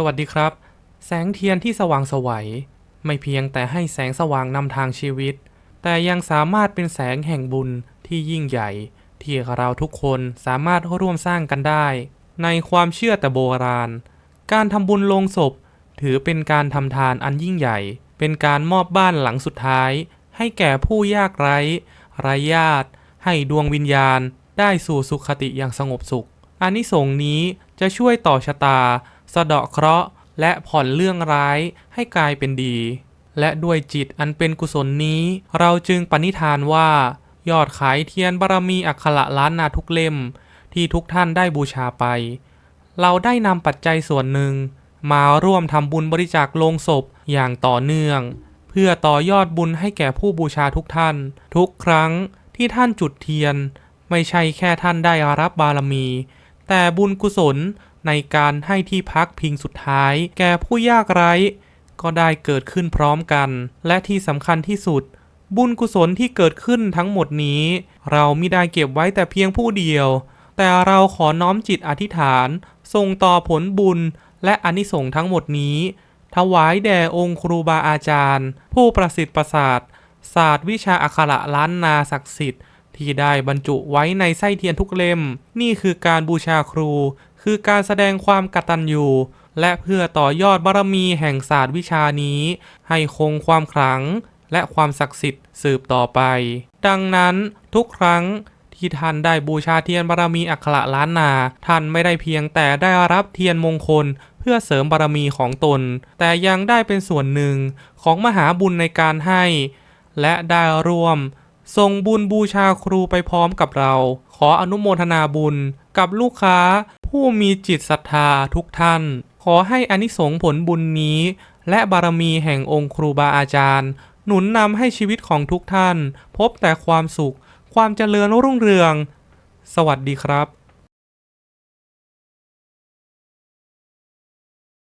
สวัสดีครับ แสงเทียนที่สว่างสวัย ไม่เพียงแต่ให้แสงสว่างนำทางชีวิต แต่ยังสามารถเป็นแสงแห่งบุญที่ยิ่งใหญ่ ที่เราทุกคนสามารถร่วมสร้างกันได้ ในความเชื่อแต่โบราณ การทำบุญลงศพ ถือเป็นการทำทานอันยิ่งใหญ่ เป็นการมอบบ้านหลังสุดท้าย ให้แก่ผู้ยากไร้ไร้ญาติ ให้ดวงวิญญาณ ได้สู่สุขติอย่างสงบสุขอานิสงส์นี้จะช่วยต่อชะตา สะเดาะเคราะห์ และผ่อนเรื่องร้ายให้กลายเป็นดี และด้วยจิตอันเป็นกุศลนี้ เราจึงปณิธานว่า ยอดขายเทียนบารมีอักขระล้านนาทุกเล่ม ที่ทุกท่านได้บูชาไป เราได้นำปัจจัยส่วนหนึ่ง มาร่วมทำบุญบริจาคโลงศพอย่างต่อเนื่อง เพื่อต่อยอดบุญให้แก่ผู้บูชาทุกท่าน ทุกครั้งที่ท่านจุดเทียน ไม่ใช่แค่ท่านได้รับบารมี แต่บุญกุศล ในการให้ที่พักพิงสุดท้าย แก่ผู้ยากไร้ ก็ได้เกิดขึ้นพร้อมกัน และที่สำคัญที่สุด บุญกุศลที่เกิดขึ้นทั้งหมดนี้ เราไม่ได้เก็บไว้แต่เพียงผู้เดียว แต่เราขอน้อมจิตอธิษฐาน ส่งต่อผลบุญและอนิสงส์ทั้งหมดนี้ ถวายแด่องค์ครูบาอาจารย์ ผู้ประสิทธิ์ประสาทศาสตร์วิชาอักขระล้านนาศักดิ์สิทธิ์ที่ได้บรรจุไว้ในไส้เทียนทุกเล่ม นี่คือการบูชาครู คือการแสดงความกตัญญูและเพื่อต่อยอดบารมีแห่งศาสตร์วิชานี้ ให้คงความขลังและความศักดิ์สิทธิ์สืบต่อไป ดังนั้นทุกครั้งที่ท่านได้บูชาเทียนบารมีอักขระล้านนา ท่านไม่ได้เพียงแต่ได้รับเทียนมงคล เพื่อเสริมบารมีของตน แต่ยังได้เป็นส่วนหนึ่งของมหาบุญในการให้ และได้ร่วมส่งบุญบูชาครูไปพร้อมกับเรา ขออนุโมทนาบุญกับลูกค้า ผู้มีจิตศรัทธาทุกท่าน ขอให้อนิสงผลบุญนี้ และบารมีแห่งองค์ครูบาอาจารย์ หนุนนำให้ชีวิตของทุกท่าน พบแต่ความสุข ความเจริญรุ่งเรือง สวัสดีครับ